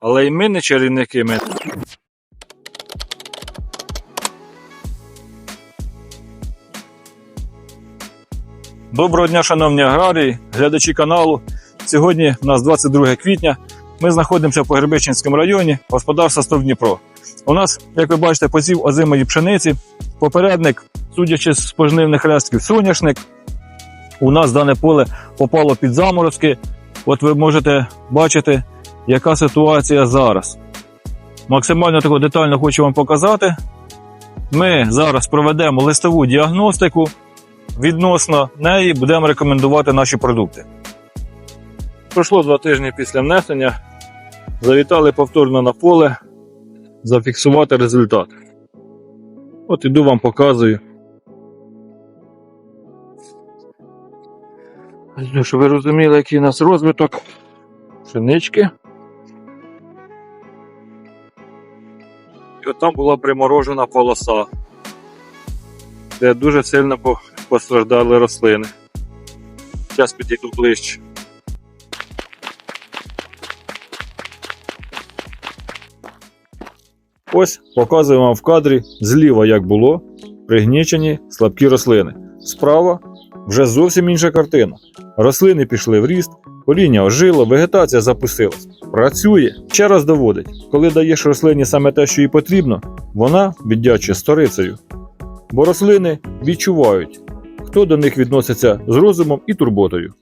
Але й ми не чарівники. Ми. Доброго дня, шановні аграрії, глядачі каналу. Сьогодні у нас 22 квітня. Ми знаходимося по Гербичинському районі, господарство Стов Дніпро. У нас, як ви бачите, посів озимої пшениці. Попередник, судячи з пожнивних рештків, соняшник. У нас дане поле попало під заморозки. От ви можете бачити, яка ситуація зараз. Максимально тако детально хочу вам показати. Ми зараз проведемо листову діагностику. Відносно неї будемо рекомендувати наші продукти. Пройшло два тижні після внесення. Завітали повторно на поле зафіксувати результат. От іду вам показую. Ну, Щоб ви розуміли, який у нас розвиток пшенички. І там була приморожена полоса, де дуже сильно постраждали рослини. Зараз підійду ближче. Ось показую вам в кадрі зліва, як було пригнічені слабкі рослини. Справа вже зовсім інша картина. Рослини пішли в ріст, коріння ожило, вегетація запустилась. Працює. Ще раз доводить, коли даєш рослині саме те, що їй потрібно, вона віддячує сторицею. Бо рослини відчувають, хто до них відноситься з розумом і турботою.